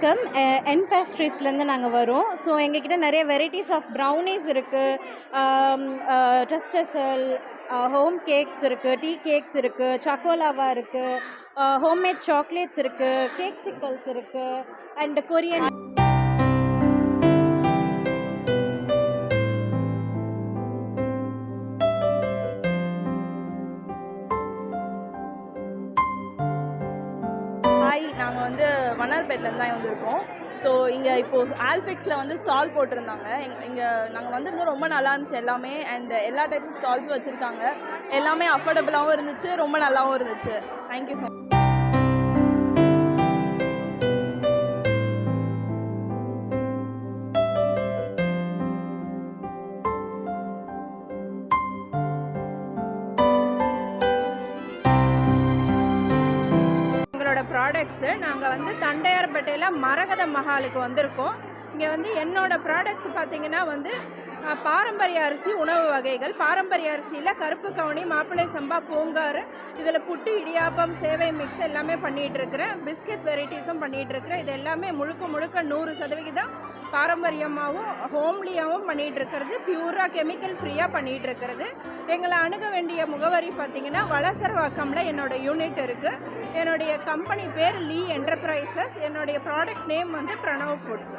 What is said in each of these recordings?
வணக்கம். என் பேஸ்ட்ரீஸ்லேருந்து நாங்கள் வரோம். ஸோ எங்ககிட்ட நிறைய வெரைட்டிஸ் ஆஃப் ப்ரௌனிஸ் இருக்குது டஸ்டசல் ஹோம் கேக்ஸ் இருக்குது டீ கேக்ஸ் இருக்குது சக்கோலாவா இருக்குது ஹோம்மேட் சாக்லேட்ஸ் இருக்குது கேக் சிக்கல்ஸ் இருக்குது அண்ட் கொரியன் வண்ணார்பேட்டிலேருந்து தான் வந்திருக்கோம் ஸோ இங்கே இப்போது ஆல்பிக்ஸில் வந்து ஸ்டால் போட்டிருந்தாங்க. எங் இங்கே நாங்கள் வந்திருந்தோம். ரொம்ப நல்லா இருந்துச்சு எல்லாமே. அண்ட் எல்லா டைப்பும் ஸ்டால்ஸும் வச்சுருக்காங்க. எல்லாமே அஃபோர்டபுளாகவும் இருந்துச்சு. ரொம்ப நல்லாவும் இருந்துச்சு. தேங்க்யூ ஸோ மச் ப்ராடக்ட்ஸு நாங்கள் வந்து தண்டையார்பேட்டையில் மரகத மஹாலுக்கு வந்திருக்கோம். இங்கே வந்து என்னோடய ப்ராடக்ட்ஸ் பார்த்தீங்கன்னா வந்து பாரம்பரிய அரிசி உணவு வகைகள். பாரம்பரிய அரிசியில் கருப்பு கவுனி மாப்பிள்ளை சம்பா பூங்காறு இதில் புட்டு இடியாப்பம் சேவை மிக்ஸ் எல்லாமே பண்ணிகிட்டு இருக்கிறேன் பிஸ்கட் வெரைட்டிஸும் பண்ணிகிட்டு இருக்கிறேன் இது எல்லாமே முழுக்க முழுக்க நூறு சதவிகிதம் பாரம்பரியமாகவும் ஹோம்லியாகவும் பண்ணிகிட்டு இருக்கிறது பியூராக கெமிக்கல் ஃப்ரீயாக பண்ணிகிட்டு இருக்கிறது எங்களை அணுக வேண்டிய முகவரி பார்த்தீங்கன்னா வளசரவாக்கம்ல என்னோட யூனிட் இருக்குது என்னுடைய கம்பெனி பேர் லீ என்டர்பிரைசஸ் என்னுடைய ப்ராடக்ட் நேம் வந்து பிரணவ் ஃபுட்ஸ்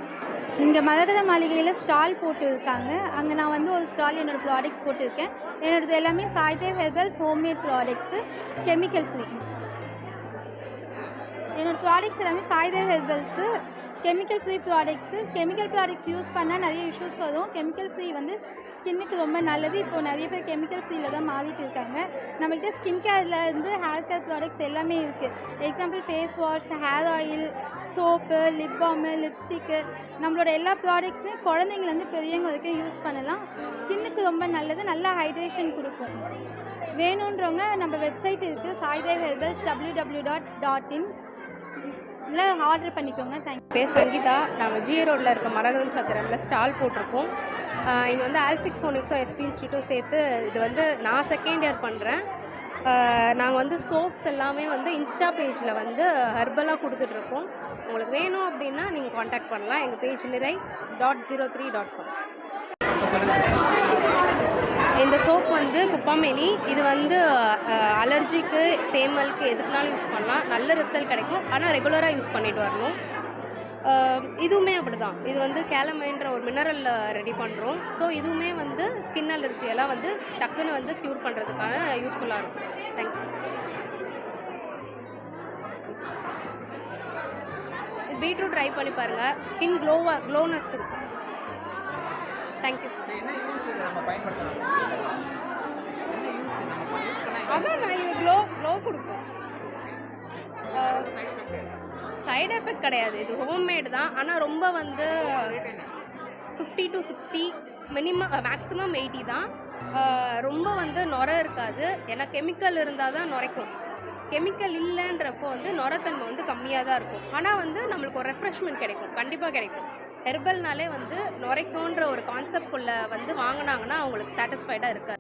இங்கே மரகத மாளிகையில் ஸ்டால் போட்டுருக்காங்க. அங்கே நான் வந்து ஒரு ஸ்டால் என்னோடய ப்ராடக்ட்ஸ் போட்டிருக்கேன். என்னோடது எல்லாமே Saidev herbals homemade products chemical free என்னோடய ப்ராடக்ட்ஸ் எல்லாமே Saidev herbals chemical free products chemical products use பண்ணால் நிறைய இஷ்யூஸ் வரும். கெமிக்கல் ஃப்ரீ வந்து ஸ்கின்னுக்கு ரொம்ப நல்லது. இப்போ நிறைய பேர் கெமிக்கல் ஃப்ரீயில் தான் மாறிட்டு இருக்காங்க. நம்மகிட்ட ஸ்கின் கேர்ல இருந்து ஹேர் கேர் ப்ராடக்ட்ஸ் எல்லாமே இருக்குது example face wash hair oil soap lip balm lipstick நம்மளோட எல்லா ப்ராடக்ட்ஸுமே குழந்தைங்கலேருந்து பெரியவங்க வரைக்கும் யூஸ் பண்ணலாம். ஸ்கின்னுக்கு ரொம்ப நல்லது. நல்ல ஹைட்ரேஷன் கொடுக்கும். வேணுன்றவங்க நம்ம வெப்சைட் இருக்குது Saidev herbals W W dot dot in இல்லை ஆர்டர் பண்ணிக்கோங்க தேங்க்யூ பேர் சங்கீதா நாங்கள் ஜிஏ ரோட்டில் இருக்க மரகதம் சத்திரமில் ஸ்டால் போட்டிருக்கோம். இங்கே வந்து ஆல்ஃபிக் ஃபோனிக்ஸும் எஸ்பி இன்ஸ்டியூட்டும் சேர்த்து இது வந்து நான் செகண்ட் இயர் பண்ணுறேன் நாங்கள் வந்து சோப்ஸ் எல்லாமே வந்து இன்ஸ்டா பேஜில் வந்து ஹர்பலாக கொடுத்துட்ருக்கோம். உங்களுக்கு வேணும் அப்படின்னா நீங்கள் காண்டாக்ட் பண்ணலாம். எங்கள் பேஜ் நிறை dot zero three dot com இந்த சோப் வந்து குப்பாமேனி. இது வந்து அலர்ஜிக்கு தேமலுக்கு எதுக்குனாலும் யூஸ் பண்ணலாம். நல்ல ரிசல்ட் கிடைக்கும். ஆனால் ரெகுலராக யூஸ் பண்ணிட்டு வரணும். இதுவுமே அப்படிதான். இது வந்து கேலமைன்ற ஒரு மினரலில் ரெடி பண்ணுறோம் ஸோ இதுவுமே வந்து ஸ்கின் அலர்ஜி எல்லாம் வந்து டக்குன்னு வந்து க்யூர் பண்ணுறதுக்கான யூஸ்ஃபுல்லாக இருக்கும். தேங்க்யூ பீட்ரூட் ட்ரை பண்ணி பாருங்கள் ஸ்கின் க்ளோவாக க்ளோனஸ் இருக்கும் தேங்க்யூ அதான் நான் இது க்ளோ க்ளோ கொடுக்கும். சைடு எஃபெக்ட் கிடையாது. இது ஹோம்மேடு தான். ஆனால் ரொம்ப வந்து fifty to sixty minimum maximum eighty தான். ரொம்ப வந்து நுர இருக்காது. ஏன்னா கெமிக்கல் இருந்தால் தான் நுரைக்கும். கெமிக்கல் இல்லைன்றப்போ வந்து நுரத்தன்மை வந்து கம்மியாக தான் இருக்கும். ஆனால் வந்து நம்மளுக்கு ஒரு ரெஃப்ரெஷ்மெண்ட் கிடைக்கும். கண்டிப்பாக கிடைக்கும். ஹெர்பல்னாலே வந்து நுரைக்கும்ன்ற ஒரு கான்செப்ட் உள்ள வந்து வாங்கினாங்கன்னா அவங்களுக்கு சாட்டிஸ்ஃபைடாக இருக்காது.